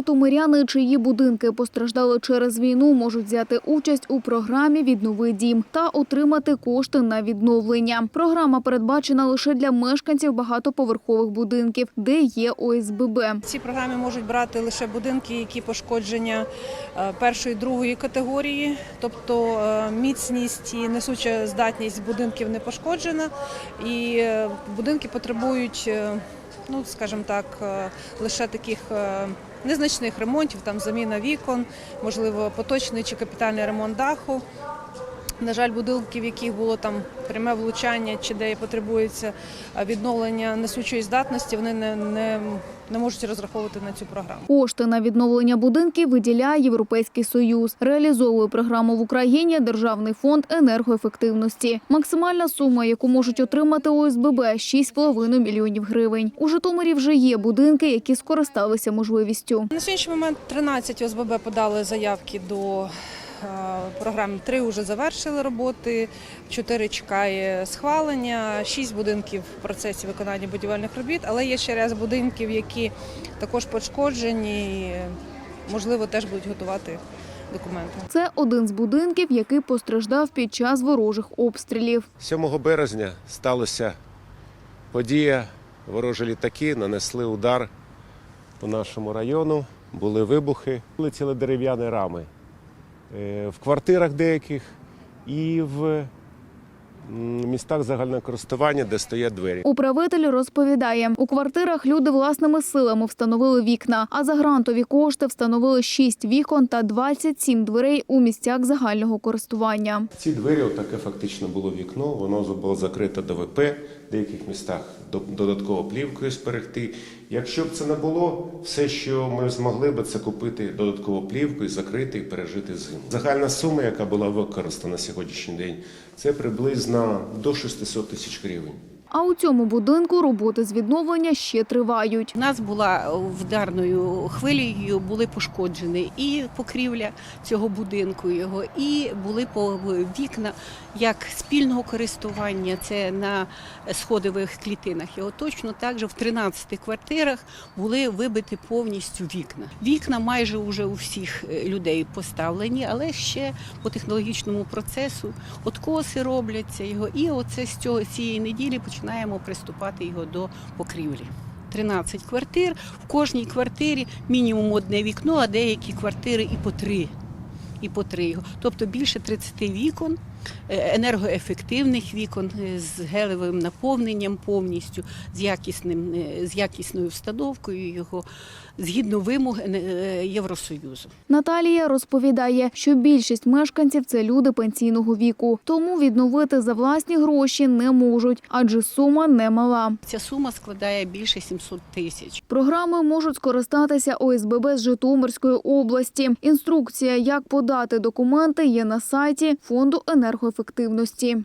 Житомиряни, чиї будинки постраждали через війну, можуть взяти участь у програмі Віднови дім та отримати кошти на відновлення. Програма передбачена лише для мешканців багатоповерхових будинків, де є ОСББ. В цій програмі можуть брати лише будинки, які пошкодження е, першої другої категорії, тобто е, міцність і несуча здатність будинків не пошкоджена, і е, будинки потребують, ну скажімо так, е, лише таких. е, Незначних ремонтів, там заміна вікон, можливо, поточний чи капітальний ремонт даху. На жаль, будинків, в яких було там пряме влучання, чи де потребується е, відновлення несучої здатності, вони не, не, не можуть розраховувати на цю програму. Кошти на відновлення будинків виділяє Європейський Союз. Реалізовує програму в Україні Державний фонд енергоефективності. Максимальна сума, яку можуть отримати ОСББ – 6,5 мільйонів гривень. У Житомирі вже є будинки, які скористалися можливістю. На сьогоднішній момент 13 ОСББ подали заявки до е, програми. Три вже завершили роботи, чотири чекає схвалення, шість будинків в процесі виконання будівельних робіт, але є ще ряд будинків, які також пошкоджені, і, можливо, теж будуть готувати документи. Це один з будинків, який постраждав під час ворожих обстрілів. 7 березня сталася подія. Ворожі літаки нанесли удар по нашому району. Були вибухи, летіли дерев'яні рами в квартирах деяких і в містах загального користування, де стоять двері. Управитель розповідає, у квартирах люди власними силами встановили вікна, а за грантові кошти встановили 6 вікон та 27 дверей у місцях загального користування. Ці двері, отаке фактично було вікно, воно було закрите ДВП, деяких містах додатково плівкою зберегти. Якщо б це не було, все, що ми змогли б, це купити додатково плівку і закрити і пережити зиму. Загальна сума, яка була використана на сьогоднішній день, це приблизно до 600 тисяч гривень. А у цьому будинку роботи з відновлення ще тривають. У нас була вдарною хвилею, були пошкоджені і покрівля цього будинку його, і були по вікна як спільного користування. Це на сходових клітинах. Його точно так же в 13 квартирах були вибиті повністю вікна. Вікна майже вже у всіх е, людей поставлені, але ще по технологічному процесу откоси робляться його. І оце з цього цієї неділі починаємо приступати його до покрівлі. 13 квартир. В кожній квартирі мінімум одне вікно, а деякі квартири і по три. І по три його. Тобто більше 30 вікон, енергоефективних вікон е, з гелевим наповненням повністю, з, якісним, е, з якісною встановкою його, згідно вимог е, Євросоюзу. Наталія розповідає, що більшість мешканців це люди пенсійного віку, тому відновити за власні гроші не можуть, адже сума немала. Ця сума складає більше 700 тисяч. Програми можуть скористатися ОСББ з Житомирської області. Інструкція, як подати документи, є на сайті фонду енергоефективності.